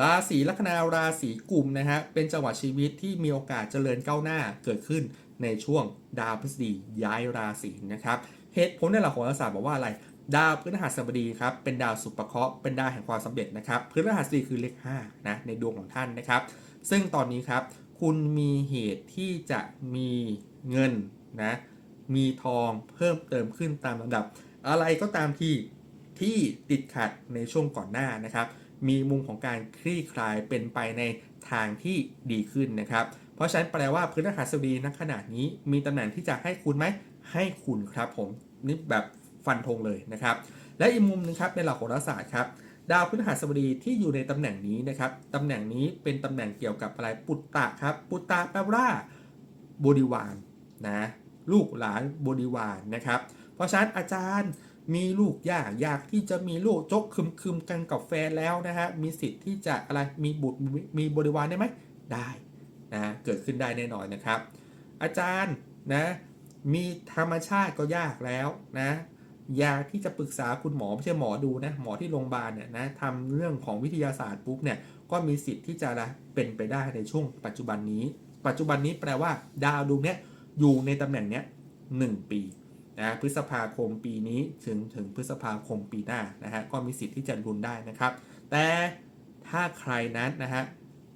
ราศีลัคนาราศีกุมนะฮะเป็นจังหวะชีวิตที่มีโอกาสเจริญก้าวหน้าเกิดขึ้นในช่วงดาวพฤษฎีย้ายราศีนะครับเหตุผลในหลักโหราศาสตร์บอกว่าอะไร ดาวพฤหัสบดีครับเป็นดาวสุปเคราะห์เป็นดาวแห่งความสำเร็จนะครับพฤหัสบดีคือเลข5นะในดวงของท่านนะครับ ซึ่งตอนนี้ครับคุณมีเหตุที่จะมีเงินนะมีทองเพิ่มเติมขึ้นตามลำดับ อะไรก็ตามที่ที่ติดขัดในช่วงก่อนหน้านะครับ มีมุมของการคลี่คลายเป็นไปในทางที่ดีขึ้นนะครับ เพราะฉะนั้นแปลว่าพฤหัสบดีณขณะนี้มีตำแหน่งที่จะให้คุณไหมให้คุณครับผมนี่แบบฟันธงเลยนะครับ และอีกมุมหนึงครับในหลักโหราศาสตร์ครับดาวพฤหัสบดีที่อยู่ในตำแหน่งนี้นะครับตำแหน่งนี้เป็นตำแหน่งเกี่ยวกับอะไรปุตตะครับ ปุตตะแปลว่าบริวารนะลูกหลานบริวารนะครับ เพราะฉะนั้นอาจารย์ มีลูกยากอยากที่จะมีลูกจกคึมคึมกันกับแฟนแล้วนะฮะมีสิทธิ์ที่จะอะไรมีบุตรมีบริวารได้ไหมได้นะเกิดขึ้นได้แน่นอนนะครับ อาจารย์นะมีธรรมชาติก็ยากแล้วนะอยากที่จะปรึกษาคุณหมอไม่ใช่หมอดูนะหมอที่โรงพยาบาลเนี่ยนะทำเรื่องของวิทยาศาสตร์ปุ๊บเนี่ยก็มีสิทธิ์ที่จะละเป็นไปได้ในช่วงปัจจุบันนี้ ปัจจุบันนี้แปลว่าดาวดวงเนี้ยอยู่ในตำแหน่งเนี้ยหนึ่งปี นะพฤษภาคมปีนี้ถึงถึงพฤษภาคมปีหน้านะฮะก็มีสิทธิ์ที่จะรุนได้นะครับ แต่ถ้าใครนั้นนะฮะ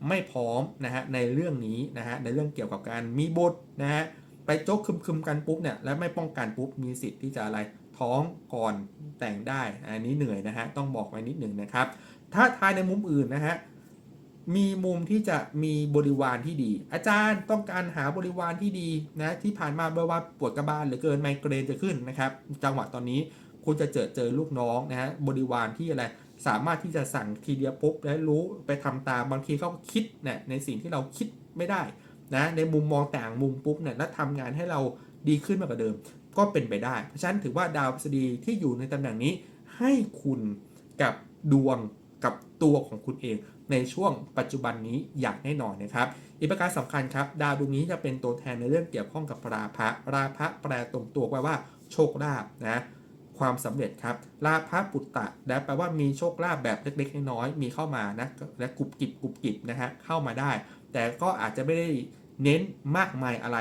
ไม่พร้อมนะฮะในเรื่องนี้นะฮะในเรื่องเกี่ยวกับการมีบุตรนะฮะไปโจกคึมๆกันปุ๊บเนี่ยและไม่ป้องกันปุ๊บมีสิทธิ์ที่จะอะไรท้องก่อนแต่งได้ อันนี้เหนื่อยนะฮะต้องบอกไว้นิดหนึ่งนะครับ ถ้าทายในมุมอื่นนะฮะ มีมุมที่จะมีบริวารที่ดี อาจารย์ต้องการหาบริวารที่ดีนะที่ผ่านมาบริวารปวดกระบาลหรือเกินไมเกรนจะขึ้นนะครับ จังหวะตอนนี้คุณจะเจอเจอลูกน้องนะฮะบริวารที่อะไรสามารถที่จะสั่งทีเดียวปุ๊บและรู้ไปทำตามบางทีเขาคิดเนี่ยในสิ่งที่เราคิดไม่ได้นะในมุมมองต่างมุมปุ๊บเนี่ยแล้วทำงานให้เราดีขึ้นมากกว่าเดิม ก็เป็นไปได้ เพราะฉะนั้นถือว่าดาวพฤษฎีที่อยู่ในตำแหน่งนี้ให้คุณกับดวง กับตัวของคุณเองในช่วงปัจจุบันนี้อย่างแน่นอนนะครับ อีกประการสำคัญครับ ดาวดวงนี้จะเป็นตัวแทนในเรื่องเกี่ยวข้องกับราพะราพะแปลตรงตัวแปลว่าโชคลาภนะความสำเร็จครับราพะปุตตะและแปลว่ามีโชคลาภแบบเล็กๆน้อยๆมีเข้ามานะและกรุบกริบกรุบกริบนะฮะเข้ามาได้ แต่ก็อาจจะไม่ได้เน้นมากมายอะไร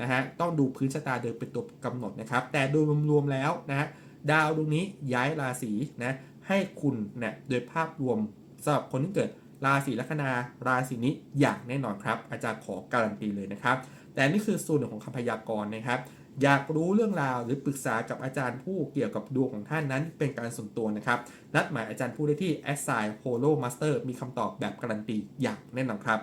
นะฮะต้องดูพื้นชะตาเดิมเป็นตัวกำหนดนะครับ แต่โดยรวมๆแล้วนะฮะดาวดวงนี้ย้ายราศีนะ ให้คุณเนี่ยโดยภาพรวมสำหรับคนที่เกิดราศีลัคนาราศีนี้อย่างแน่นอนครับ อาจารย์ขอการันตีเลยนะครับ แต่นี่คือส่วนหนึ่งของคำพยากรณ์นะครับ อยากรู้เรื่องราวหรือปรึกษากับอาจารย์ผู้เกี่ยวกับดวงของท่านนั้นเป็นการส่วนตัวนะครับ นัดหมายอาจารย์ผู้ได้ที่ a s s i g n Holo Master มีคำตอบแบบการันตีอย่างแน่นอนครับ